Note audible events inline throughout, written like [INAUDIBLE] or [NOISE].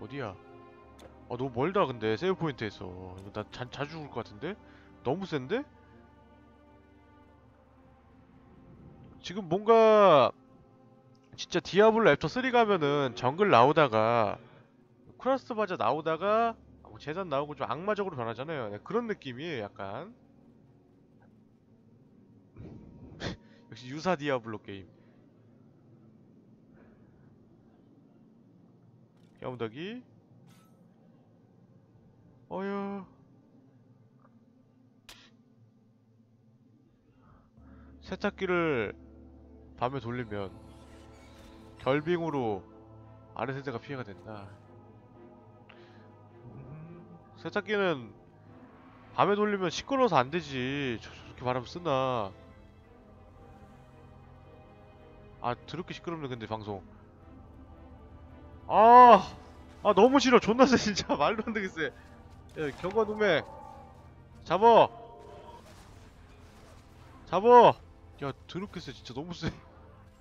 어디야? 어 너무 멀다 근데 세이브 포인트에서 이거 나 자, 자주 죽을 것 같은데? 너무 센데? 지금 뭔가 진짜 디아블로 애프터 3 가면은 정글 나오다가 쿠라스 바자 나오다가 뭐 재단 나오고 좀 악마적으로 변하잖아요. 네, 그런 느낌이에요, 약간. [LAUGHS] 역시 유사 디아블로 게임. 야무다기. 어여. 세탁기를 밤에 돌리면 결빙으로 아래 세대가 피해가 된다. 음, 세탁기는 밤에 돌리면 시끄러워서 안 되지. 저- 저렇게 바람 쓰나. 아, 더럽게 시끄럽네, 근데 방송. 아, 아, 너무 싫어. 존나 세, 진짜. [LAUGHS] 말도 안 되겠어. 야, 경관 동맹. 잡어. 잡어. 야, 더럽게 세, 진짜. 너무 세.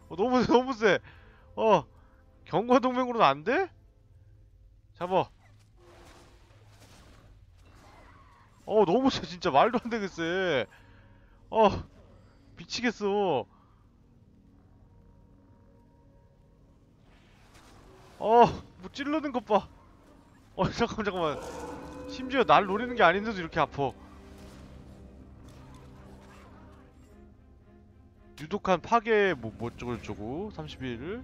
어, 너무 세, 너무 세. 어, 경관 동맹으로는 안 돼? 잡어. 어 너무 세 진짜 말도 안 되겠어 어 미치겠어 어 뭐 찌르는 것 봐 어 잠깐만 잠깐만. 심지어 날 노리는 게 아닌데도 이렇게 아파. 유독한 파괴 뭐, 뭐 어쩌고저쩌고. 31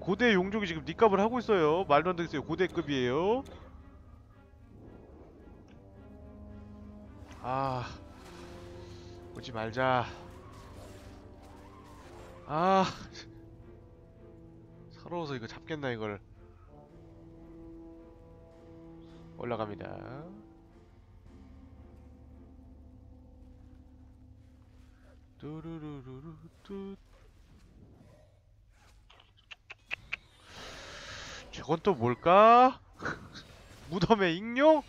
고대 용족이 지금 니값을 하고 있어요. 말도 안 되겠어요 고대급이에요. 아 오지 말자. 아 서러워서 이거 잡겠나 이걸 올라갑니다 뚜루루루루 뚜 저건 또 뭘까? [LAUGHS] 무덤의 익룡?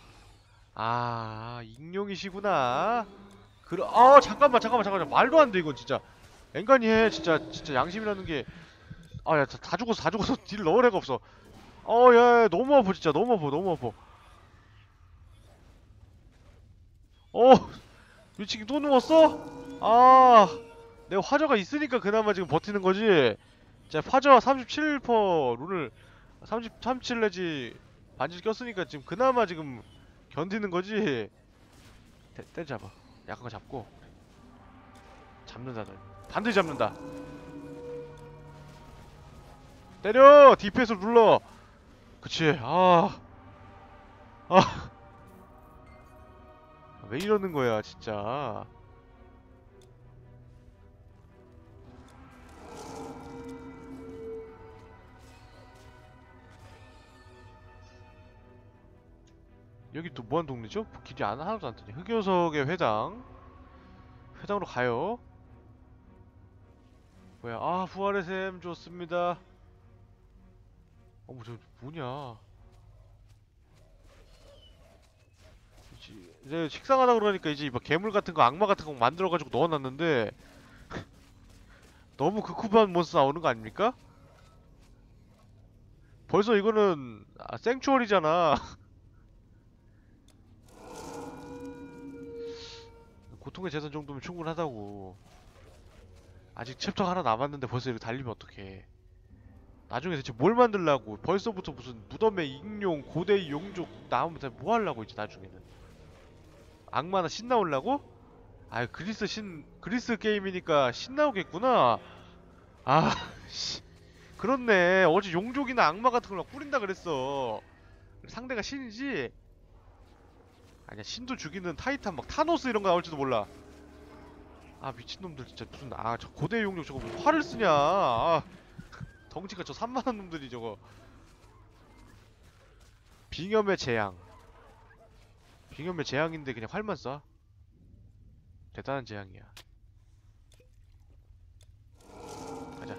아, 익룡이시구나. 그러, 아, 잠깐만, 잠깐만, 잠깐만. 말도 안 돼, 이건 진짜. 앵간히 해, 진짜, 진짜 양심이라는 게. 아, 야, 다, 다 죽었어, 다 죽었어. [LAUGHS] 딜 넣을 애가 없어. 어, 야, 야, 너무 아파, 진짜. 너무 아파, 너무 아파. 어, [LAUGHS] 미치기 또 누웠어? 아, 내가 화저가 있으니까 그나마 지금 버티는 거지. 자, 화저 37% 룬을 30, 37 내지 반지 꼈으니까 지금 그나마 지금 견디는 거지. 때, 때 잡아. 거 잡고. 잡는다, 너. 반드시 잡는다. 때려! DPS 눌러! 그치. 아. 아. 왜 이러는 거야, 진짜. 여기 또 뭐한 동네죠? 길이 안 하나도 안 뜨네. 흑요석의 회당. 회당으로 가요. 뭐야? 아 부활의 샘 좋습니다. 어머 저 뭐냐? 이제, 식상하다 그러니까 이제 막 괴물 같은 거 악마 같은 거 만들어가지고 넣어놨는데 [LAUGHS] 너무 극후반 몬스터 나오는 거 아닙니까? 벌써 이거는 아, 생추얼이잖아. [LAUGHS] 고통의 재산 정도면 충분하다고. 아직 챕터 하나 남았는데 벌써 이렇게 달리면 어떡해. 나중에 대체 뭘 만들라고. 벌써부터 무슨 무덤의 익룡, 고대 용족 나오면 대체 뭐 하려고 이제 나중에는. 악마나 신 나오려고? 아유 그리스 신, 그리스 게임이니까 신 나오겠구나. 아, 씨. 그렇네. 어제 용족이나 악마 같은 걸 막 뿌린다 그랬어. 상대가 신이지? 아니야 신도 죽이는 타이탄 막 타노스 이런 거 나올지도 몰라 아 미친놈들 진짜 무슨 아 저 고대 용력 저거 뭐 활을 쓰냐 아, 덩치가 저 3만원 놈들이 저거. 빙염의 재앙. 빙염의 재앙인데 그냥 활만 쏴? 대단한 재앙이야. 가자.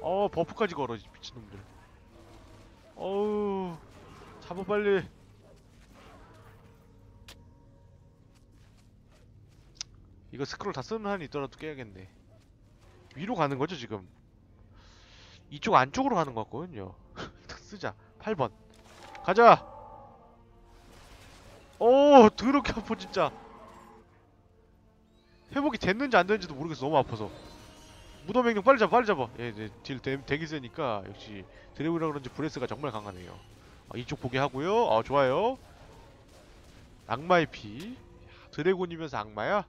어 버프까지 걸어 이 미친놈들. 어우 잡아 빨리. 이거 스크롤 다 쓰는 한이 있더라도 깨야겠네. 위로 가는 거죠, 지금? 이쪽 안쪽으로 가는 것 같거든요. [LAUGHS] 쓰자. 8번. 가자! 오 더럽게 아파 진짜. 회복이 됐는지 안 됐는지도 모르겠어. 너무 아파서. 무덤 행령 빨리 잡아 빨리 잡아. 예, 네, 딜 대, 되기 세니까 역시 드래곤이라 그런지 브레스가 정말 강하네요. 아, 이쪽 보게 하고요. 아 좋아요. 악마의 피. 야, 드래곤이면서 악마야?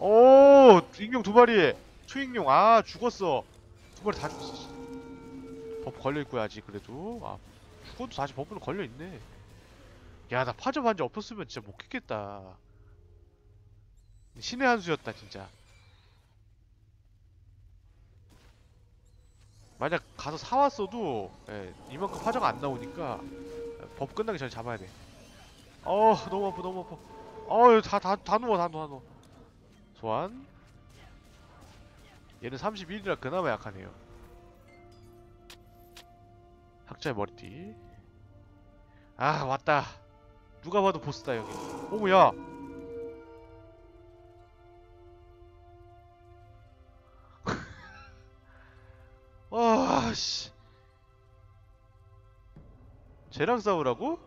오 익룡 두 마리 투익룡 아 죽었어 두 마리 다 죽었어 씨. 버프 걸려있고요 아직 그래도 아 죽어도 다시 버프는 걸려있네 야 나 파접 한지 없었으면 진짜 못 깼겠다 신의 한 수였다 진짜 만약 가서 사왔어도 예, 이만큼 파적 안 나오니까 법 끝나기 전에 잡아야 돼. 어 너무 아파 너무 아파. 어다다 다 누워 다 누워 다 누워. 소환. 얘는 31이라 그나마 약하네요. 학자의 머리띠. 아 왔다. 누가 봐도 보스다 여기. 오야. [LAUGHS] 아, 씨. 쟤랑 싸우라고?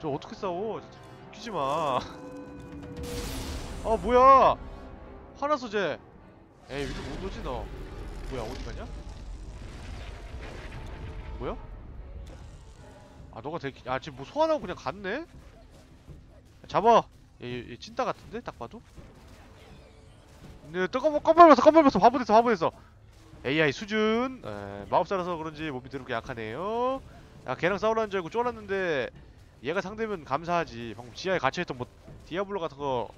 저 어떻게 싸워? 진짜 웃기지 마. [LAUGHS] 아, 뭐야? 화났어, 쟤. 에이, 위로 못 오지, 너. 뭐야, 어디 가냐? 뭐야? 아, 너가 되게, 아, 지금 뭐 소환하고 그냥 갔네? 잡아! 얘, 얘, 얘 찐따 같은데? 딱 봐도? 네, 뜨거워, 껌벌면서, 껌벌면서, 바보 됐어. AI 수준 에, 마법사라서 그런지 몸이 더럽게 약하네요 야 걔랑 싸우라는 줄 알고 쫄았는데 얘가 상대면 감사하지 방금 지하에 갇혀있던 뭐 디아블로 같은 거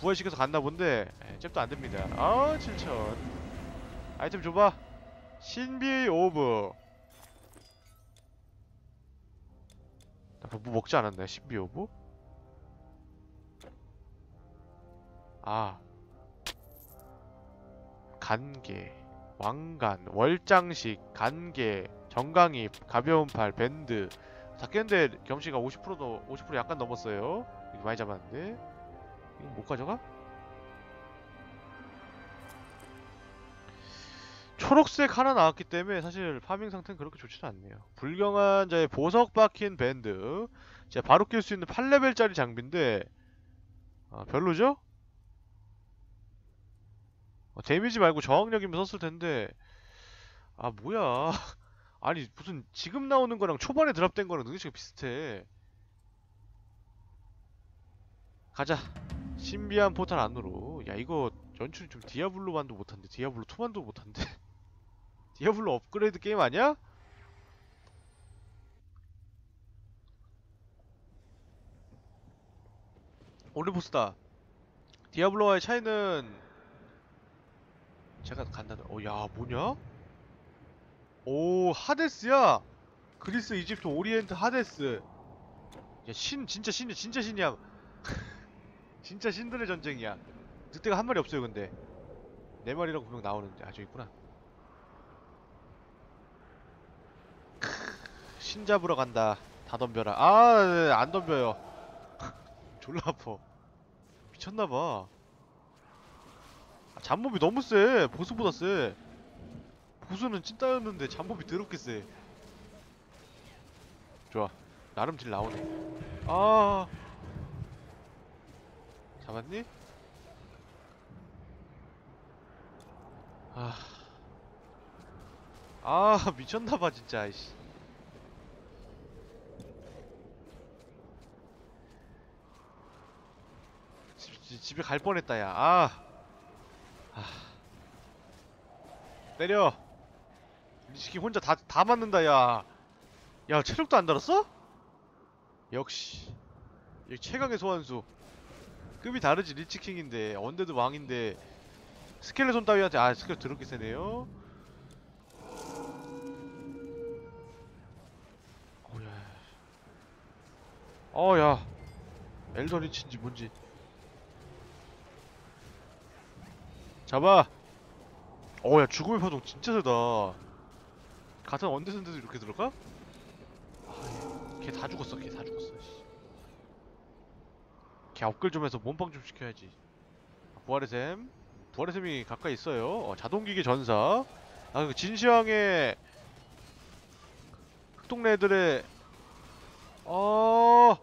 부활시켜서 갔나 본데 에, 잽도 안 됩니다. 아 7천. 아이템 줘봐. 신비 오브. 나뭐 먹지 않았나요 신비 오브? 아. 간계 왕관, 월장식, 간계, 정강입, 가벼운 팔, 밴드. 다 깼는데 겸씨가 50%도 50% 약간 넘었어요. 많이 잡았는데 이거 못 가져가? 초록색 하나 나왔기 때문에 사실 파밍 상태는 그렇게 좋지는 않네요. 불경한 자의 보석 박힌 밴드. 제가 바로 낄 수 있는 8레벨짜리 장비인데 아, 별로죠? 어, 데미지 말고 저항력이면 썼을 텐데. 아 뭐야. [LAUGHS] 아니 무슨 지금 나오는 거랑 초반에 드랍된 거랑 능력치가 비슷해. 가자 신비한 포탈 안으로. 야 이거 연출이 좀 디아블로만도 못한데 디아블로 2만도 못한데. [LAUGHS] 디아블로 업그레이드 게임 아니야? 올리보스다. 디아블로와의 차이는 제가 간다는 어야 뭐냐? 오 하데스야! 그리스 이집트 오리엔트 하데스. 야 신 진짜 신이야 진짜 신이야 [LAUGHS] 진짜 신들의 전쟁이야. 늑대가 한 마리 없어요 근데. 네 마리라고 분명 나오는데 아 저기 있구나. 크, 신 잡으러 간다. 다 덤벼라. 아안 덤벼요. [LAUGHS] 졸라 아파. 미쳤나봐. 아, 잡몹이 너무 세. 보스보다 세. 보스는 찐따였는데 잡몹이 더럽게 세. 좋아. 나름 딜 나오네. 아 잡았니? 아, 아 [LAUGHS] 미쳤나봐 진짜 이씨 집, 집- 집에 갈 뻔했다 야 아. 아. 때려 리치키 혼자 다, 다 맞는다 야. 야 체력도 안 달았어? 역시 여기 최강의 소환수 급이 다르지. 리치킹인데 언데드 왕인데 스켈레톤 따위한테 아 스켈 더럽게 세네요. 어야. 어야. 엘더 리치인지 뭔지. 잡아. 어야 죽음의 파동 진짜 세다. 같은 언데드인데도 이렇게 들어가? 걔다 죽었어 걔 다 죽었어. 씨. 걔 업글 좀 해서 몸빵 좀 시켜야지. 부활의 샘. 부활의 샘이 가까이 있어요. 어, 자동기계 전사. 아그 진시황의 동네 애들의 어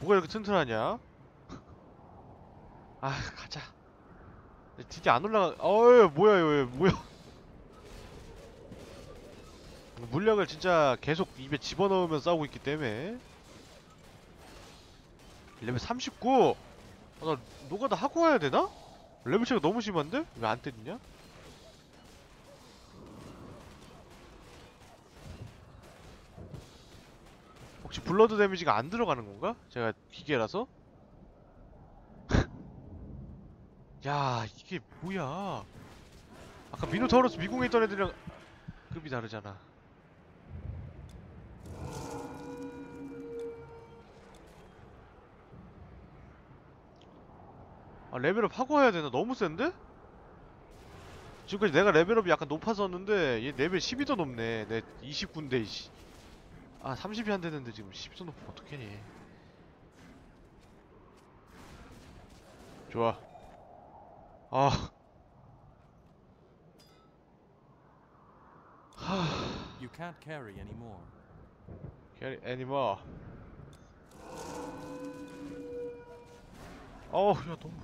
뭐가 이렇게 튼튼하냐? 아 가자 진짜 안 올라가 어이 뭐야 이거 뭐야 물약을 진짜 계속 입에 집어넣으면 싸우고 있기 때문에 레벨 39! 아, 나 노가다 하고 와야 되나? 레벨 차이가 너무 심한데? 왜 안 때리냐? 혹시 블러드 데미지가 안 들어가는 건가? 제가 기계라서? [LAUGHS] 야 이게 뭐야 아까 미노타우로스 미궁에 있던 애들이랑 급이 다르잖아 아 레벨업 하고 와야 되나? 너무 센데? 지금까지 내가 레벨업이 약간 높았었는데 얘 레벨 10이 더 높네 내 29인데 이씨 아 30이 안 되는데 지금 10이 더 높으면 어떡해. 좋아. 아. You can't carry anymore. 캐리 애니머 어우 야 너무.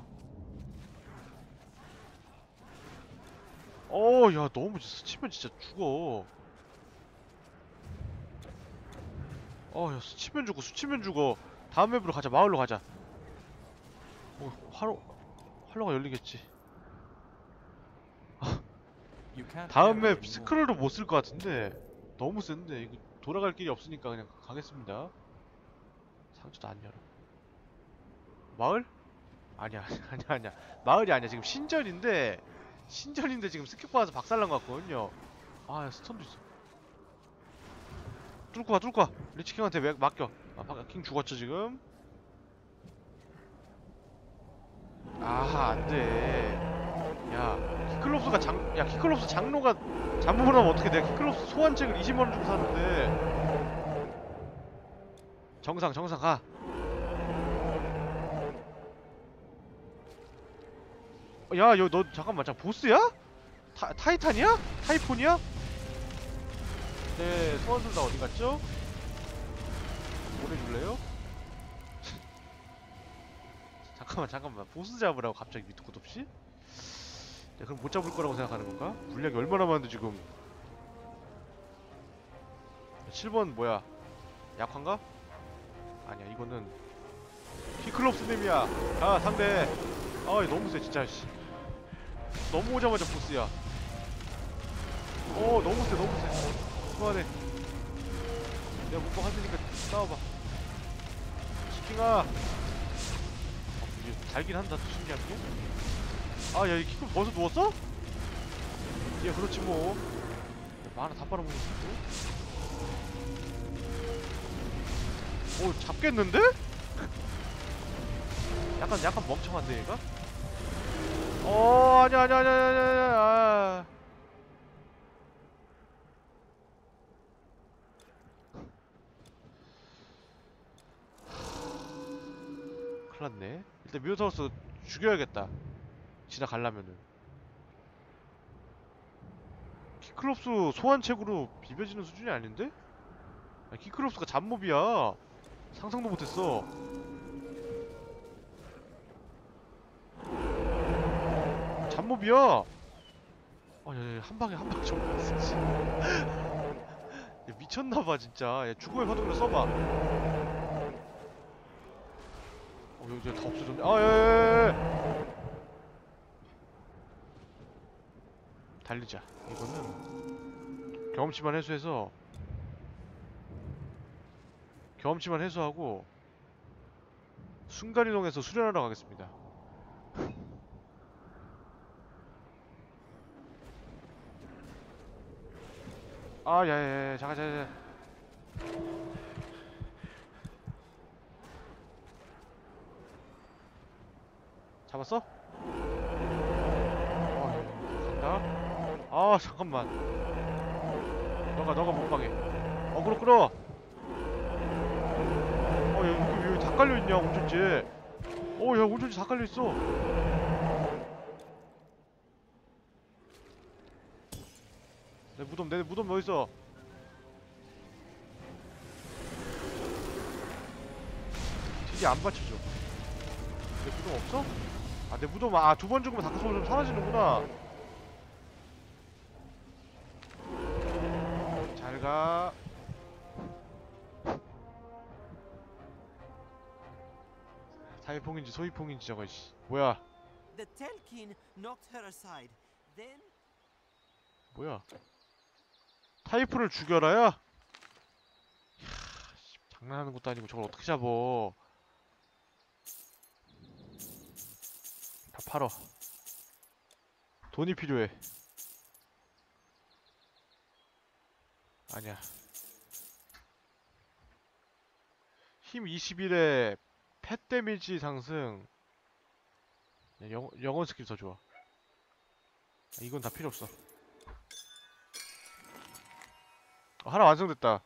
어우 야 너무 스치면 진짜 죽어 어야 스치면 죽어 스치면 죽어. 다음 맵으로 가자 마을로 가자. 어 화로 활로가 열리겠지. 다음 맵. 스크롤도 못 쓸 것 같은데 너무 센데. 이거 돌아갈 길이 없으니까 그냥 가겠습니다. 상자도 안 열어. 마을? 아니야 [LAUGHS] 아니야 아니야. 마을이 아니야. 지금 신전인데 신전인데 지금 스킵 받아서 박살난 것 같거든요. 아야 스턴도 있어 뚫고 와 뚫고 와 리치킹한테 왜 맡겨? 아 박- 킹 죽었죠 지금? 아하 안돼. 야 키클롭스가 장, 야 키클롭스 장로가 잘못 하면 어떻게 내가 키클롭스 소환책을 20만원 주고 사는데. 정상 정상 가. 어, 야, 여, 너 잠깐만, 자 보스야? 타, 타이탄이야? 타이폰이야? 네, 소환술 다 어디 갔죠? 보내줄래요? [LAUGHS] 잠깐만, 잠깐만, 보스 잡으라고 갑자기 밑도 끝 없이? 야, 그럼 못 잡을 거라고 생각하는 건가? 물량이 얼마나 많은데 지금 7번 뭐야? 약한가? 아니야 이거는 히클롭스님이야 아 상대 아 너무 세 진짜 씨 너무 오자마자 보스야 어 너무 세 너무 세 그만해 내가 문법 할 테니까 싸워봐 치킹아 어, 이게 달긴 한다 또 신기한 게 아, 야, 이 키클 벌써 누웠어? 예, 그렇지 뭐. 하나 다 빨아먹는. 오, 잡겠는데? [LAUGHS] 약간, 약간 멍청한데, 얘가? 어, 아니야, 아니야, 아니야, 아니야, 아니야, 아. 큰일 났네. 일단 뮤타우스 죽여야겠다. 지나가려면은. 키클롭스 소환책으로 비벼지는 수준이 아닌데? 아니, 키클롭스가 잡몹이야. 상상도 못했어. 잡몹이야. 아야 한 방에 한 방에 야, [LAUGHS] 미쳤나봐 진짜. 야, 죽음의 파동이나 써봐 어 여기 다 없어졌네 아야야야야 달리자. 이거는 경험치만 해소해서 경험치만 해소하고 순간이동해서 수련하러 가겠습니다. 아, 야야야, 잠깐, 잠깐, 잠깐. 잡았어? 어. 아 잠깐만. 너가 너가 못 가게 어그로 끌어. 어 여기 여기, 다 깔려있냐 온천지 어야 온천지 다 깔려있어. 내 무덤 내 무덤 어딨어. 딜이 안 받쳐줘. 내 무덤 없어? 아 내 무덤 아 두 번 죽으면 다크소울 좀 사라지는구나. 잘가. 타이퐁인지 소이퐁인지 저거 씨. 뭐야? 뭐야? 타이프를 죽여라야? 장난하는 것도 아니고 저걸 어떻게 잡어 다 팔어. 돈이 필요해. 아니야. 힘 21에 펫 데미지 상승. 영원 스킬 더 좋아. 아, 이건 다 필요 없어. 어, 하나 완성됐다.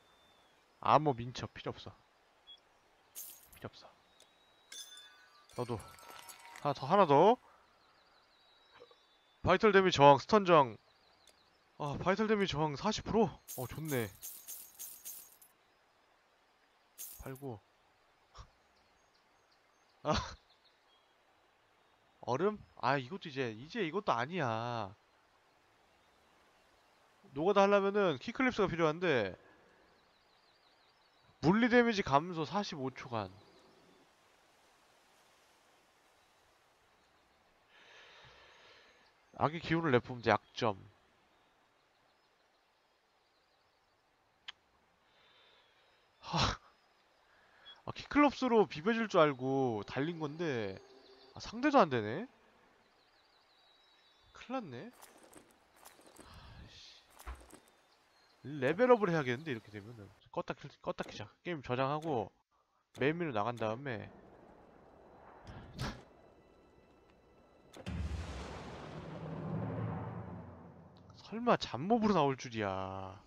아머 민첩 필요 없어. 필요 없어. 너도 하나 더 하나 더. 바이털 데미 저항 스턴 저항. 아 바이털 데미 저항 40%? 어 좋네. 팔고. [LAUGHS] 아 얼음? 아 이것도 이제 이제 이것도 아니야. 노가다 하려면은 키클립스가 필요한데 물리 데미지 감소 45초간 악의 기운을 내뿜는 약점. 하... 아, 키클럽스로 비벼질 줄 알고 달린 건데 아, 상대도 안 되네? 큰일 났네. 레벨업을 해야겠는데 이렇게 되면은. 껐다 킬 껐다 키자. 게임 저장하고 메인 메뉴 나간 다음에 설마 잡몹으로 나올 줄이야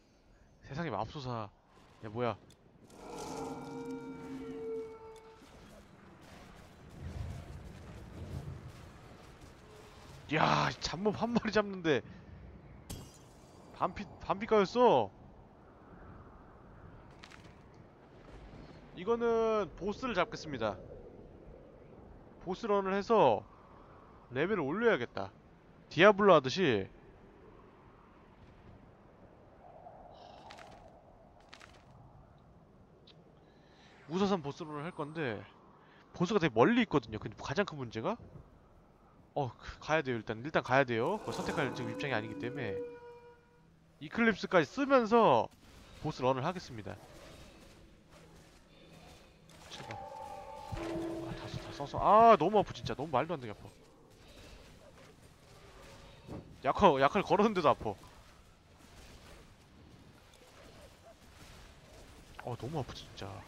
세상에 맙소사 야 뭐야 야 잡몹 한 마리 잡는데 반피 반피가였어. 이거는 보스를 잡겠습니다. 보스런을 해서 레벨을 올려야겠다. 디아블로 하듯이 우사산 보스런을 할 건데 보스가 되게 멀리 있거든요. 근데 가장 큰 문제가 어 그- 가야 돼요 일단 일단 가야 돼요. 그걸 선택할 지금 입장이 아니기 때문에 이클립스까지 쓰면서 보스 런을 하겠습니다. 제발. 아, 다, 써- 다 써서. 아, 너무 아프, 진짜. 너무 말도 안 되게 아파. 약할, 약할 걸었는데도 아파. 어, 너무 아프, 진짜.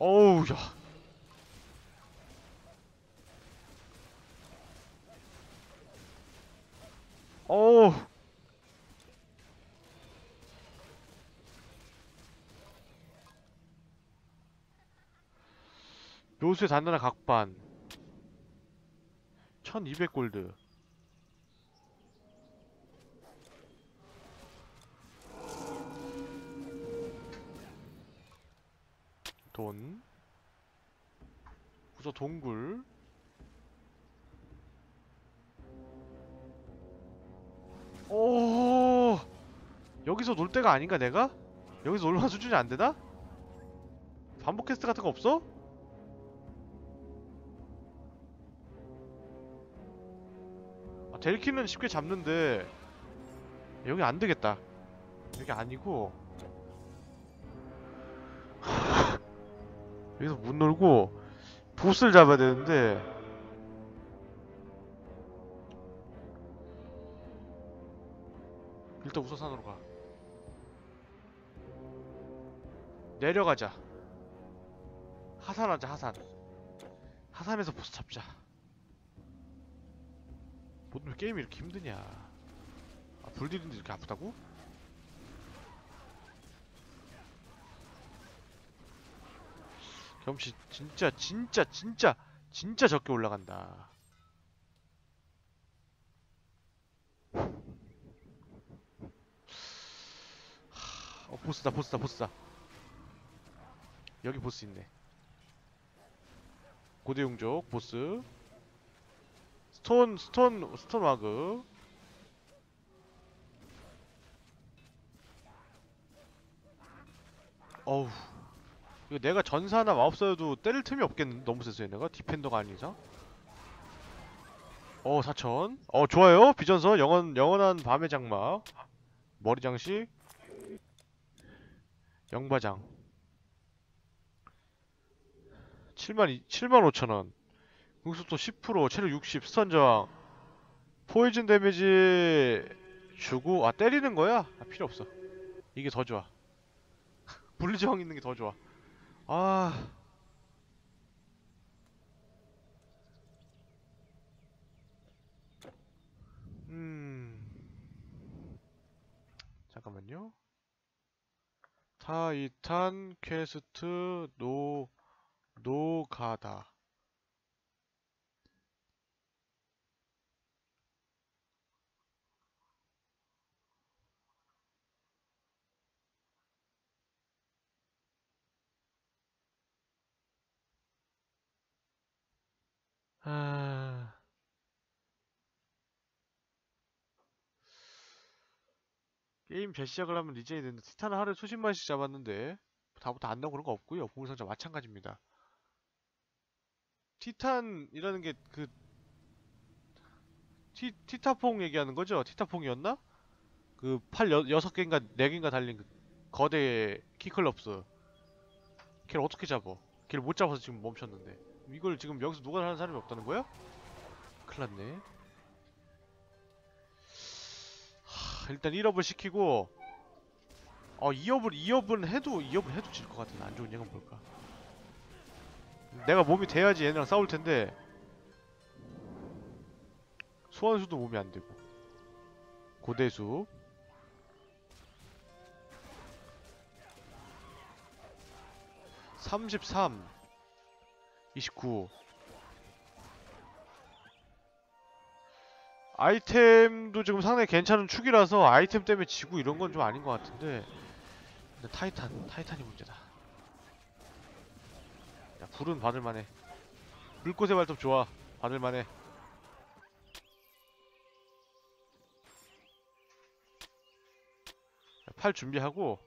어우, 야. 어우. 묘수의 단단한 각반 1200골드 돈 구서 동굴 오 여기서 놀 때가 아닌가 내가? 여기서 놀만한 수준이 안 되나? 반복 퀘스트 같은 거 없어? 아, 델키는 쉽게 잡는데 여기 안 되겠다. 여기 아니고 여기서 못 놀고 보스를 잡아야 되는데 일단 우서산으로 가. 내려가자. 하산하자 하산. 하산에서 보스 잡자. 뭐왜 게임이 이렇게 힘드냐 아, 불디는데 이렇게 아프다고? 경험치 진짜 진짜 진짜 진짜 적게 올라간다. 하, 어 보스다 보스다 보스다. 여기 보스 있네. 고대용족 보스. 스톤 스톤 스톤 와그. 어우 이거 내가 전사나 마법사여도 때릴 틈이 없겠는데 너무 세서 얘네가? 디펜더가 아닌 이상? 어 4천. 어 좋아요. 비전서. 영원 영원한 밤의 장막. 머리 장식. 영바장. 7만 2, 7만 5천원. 공속도 10% 체력 60 스턴 저항. 포이즌 데미지 주고 아 때리는 거야? 아 필요 없어. 이게 더 좋아. [LAUGHS] 분리 저항 있는 게 더 좋아 아 음. 잠깐만요. 타이탄 퀘스트 노 노가다. 아. 게임 재시작을 하면 리젠이 되는데 티탄을 하루에 수십 마리씩 잡았는데 다부터 안 나오고 그런 거 없고요. 보물상자 마찬가지입니다. 티탄이라는 게그티 티타퐁 얘기하는 거죠? 티타퐁이었나? 그 팔 여섯 개인가 네 개인가 달린 그 거대 키클럽스. 걔를 어떻게 잡어? 걔를 못 잡아서 지금 멈췄는데. 이걸 지금 여기서 누가 하는 사람이 없다는 거야? 큰일 났네. 하, 일단 1업을 시키고 어 2업을 2업은 해도 2업을 해도 질 것 같은데 안 좋은 얘기는 뭘까? 내가 몸이 돼야지 얘네랑 싸울 텐데 소환수도 몸이 안 되고 고대수 33 29 아이템도 지금 상당히 괜찮은 축이라서 아이템 때문에 지고 이런 건 좀 아닌 것 같은데. 근데 타이탄, 타이탄이 문제다. 야 불은 받을만해. 불꽃의 발톱 좋아. 받을만해. 자, 팔 준비하고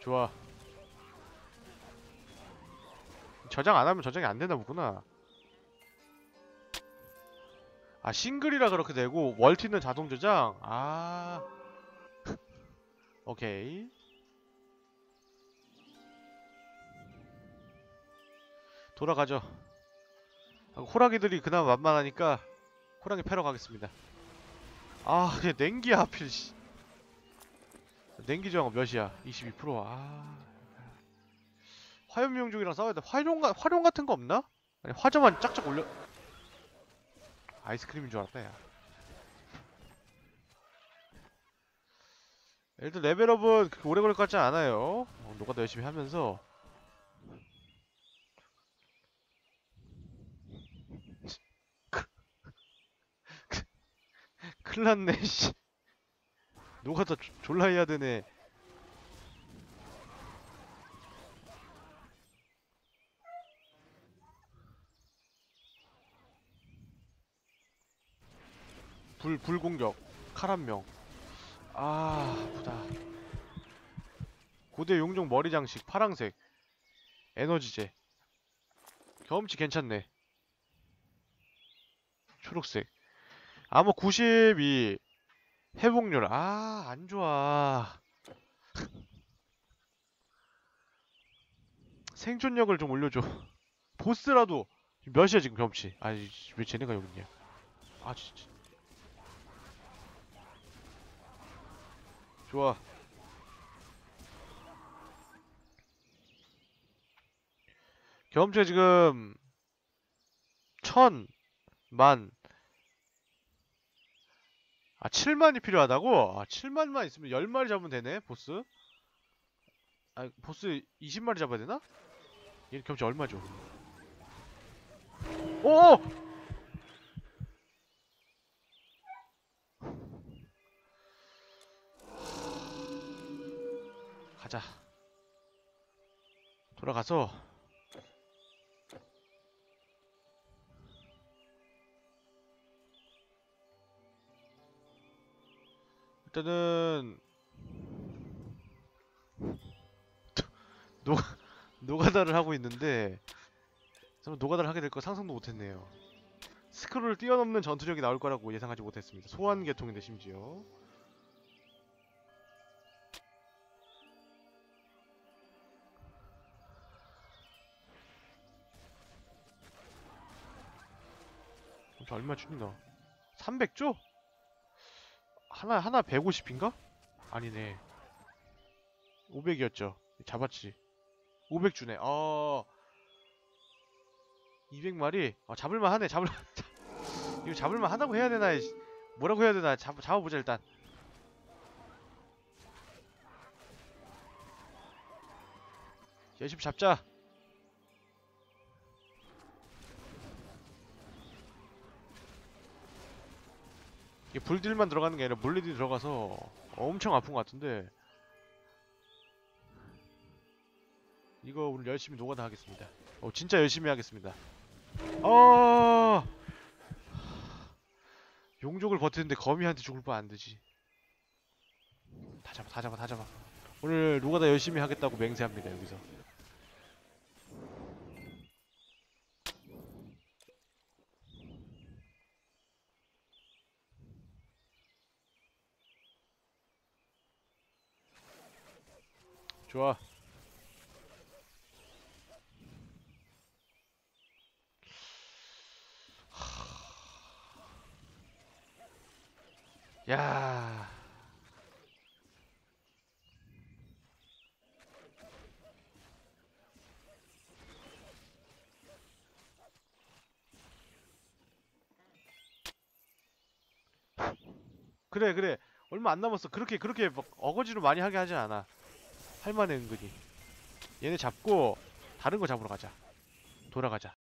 좋아 저장 안 하면 저장이 안 되나 보구나. 아, 싱글이라 그렇게 되고, 월티는 자동 저장? 아. [LAUGHS] 오케이. 돌아가죠. 아, 호랑이들이 그나마 만만하니까, 호랑이 패러 가겠습니다. 아, 그냥 냉기야, 하필, 씨. 냉기 저항 몇이야? 22%. 아. 화염용족이랑 싸워야 돼. 화룡, 가, 화룡 같은 거 없나? 아니, 화저만 짝짝 올려. 아이스크림인 줄 알았다, 야. 일단 레벨업은 그렇게 오래 걸릴 것 같지 않아요. 어, 노가다 열심히 하면서. [LAUGHS] 큰일 났네, 씨. 노가다 졸- 졸라 해야 되네. 불, 불공격. 칼 한 명. 아, 아프다. 고대 용종 머리 장식, 파랑색. 에너지제. 경험치 괜찮네. 초록색. 암호 92. 회복률. 아, 안 좋아. 생존력을 좀 올려줘. 보스라도 몇이야 지금 경험치? 아니 왜 쟤네가 여기 있냐? 아 진짜. 좋아. 경험치가 지금 천, 만, 아 7만이 필요하다고? 아 7만만 있으면 10마리 잡으면 되네 보스 아 보스 20마리 잡아야 되나? 얘는 경험치 얼마죠? 오! 가자 돌아가서 일단은 노 노가다를 하고 있는데 저는 노가다를 하게 될 거 상상도 못했네요. 스크롤을 뛰어넘는 전투력이 나올 거라고 예상하지 못했습니다. 소환 계통인데 심지어 저 얼마 너? 300조? 하나 하나 150인가? 아니네. 500이었죠. 잡았지. 500 주네. 어. 200마리? 어, 잡을만 하네. 잡을 [LAUGHS] 이거 잡을만 하다고 해야 되나? 뭐라고 해야 되나? 잡 잡아보자 일단. 열심히 잡자. 이게 불들만 들어가는 게 아니라 물리들이 들어가서 엄청 아픈 것 같은데 이거 오늘 열심히 노가다 하겠습니다. 어 진짜 열심히 하겠습니다. 어 용족을 버티는데 거미한테 죽을 뻔 안 되지. 다 잡아, 다 잡아, 다 잡아. 오늘 노가다 열심히 하겠다고 맹세합니다 여기서. 좋아. 야. 그래 그래 얼마 안 남았어 그렇게 그렇게 막 어거지로 많이 하게 하지 않아 할만해 은근히 얘네 잡고 다른 거 잡으러 가자. 돌아가자